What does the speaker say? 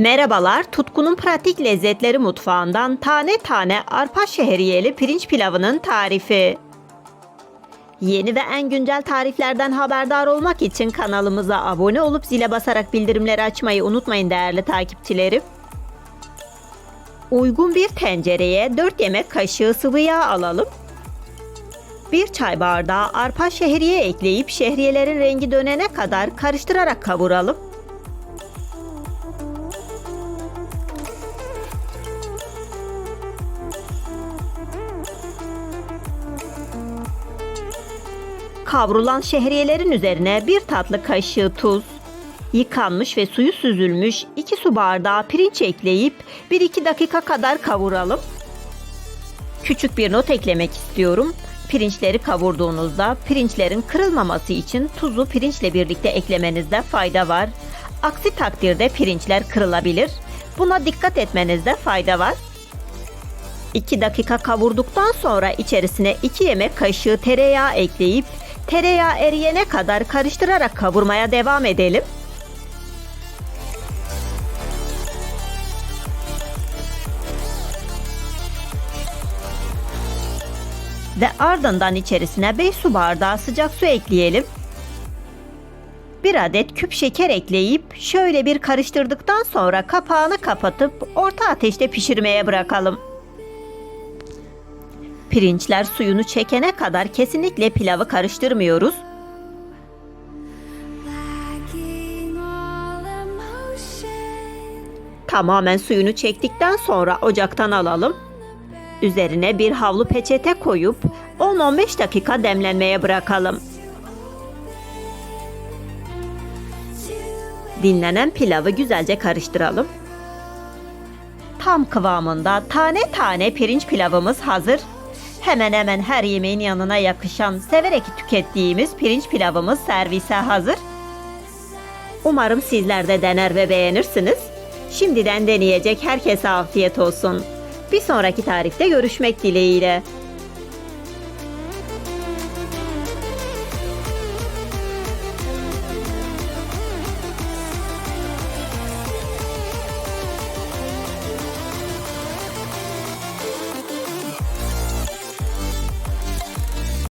Merhabalar, Tutku'nun pratik lezzetleri mutfağından tane tane arpa şehriyeli pirinç pilavının tarifi. Yeni ve en güncel tariflerden haberdar olmak için kanalımıza abone olup zile basarak bildirimleri açmayı unutmayın değerli takipçilerim. Uygun bir tencereye 4 yemek kaşığı sıvı yağ alalım. 1 çay bardağı arpa şehriye ekleyip şehriyelerin rengi dönene kadar karıştırarak kavuralım. Kavrulan şehriyelerin üzerine bir tatlı kaşığı tuz, yıkanmış ve suyu süzülmüş 2 su bardağı pirinç ekleyip 1-2 dakika kadar kavuralım. Küçük bir not eklemek istiyorum. Pirinçleri kavurduğunuzda pirinçlerin kırılmaması için tuzu pirinçle birlikte eklemenizde fayda var. Aksi takdirde pirinçler kırılabilir. Buna dikkat etmenizde fayda var. 2 dakika kavurduktan sonra içerisine 2 yemek kaşığı tereyağı ekleyip tereyağı eriyene kadar karıştırarak kavurmaya devam edelim. Ve ardından içerisine 5 su bardağı sıcak su ekleyelim. Bir adet küp şeker ekleyip şöyle bir karıştırdıktan sonra kapağını kapatıp orta ateşte pişirmeye bırakalım. Pirinçler suyunu çekene kadar kesinlikle pilavı karıştırmıyoruz. Tamamen suyunu çektikten sonra ocaktan alalım. Üzerine bir havlu peçete koyup 10-15 dakika demlenmeye bırakalım. Dinlenen pilavı güzelce karıştıralım. Tam kıvamında tane tane pirinç pilavımız hazır. Hemen hemen her yemeğin yanına yakışan, severek tükettiğimiz pirinç pilavımız servise hazır. Umarım sizler de dener ve beğenirsiniz. Şimdiden deneyecek herkese afiyet olsun. Bir sonraki tarifte görüşmek dileğiyle.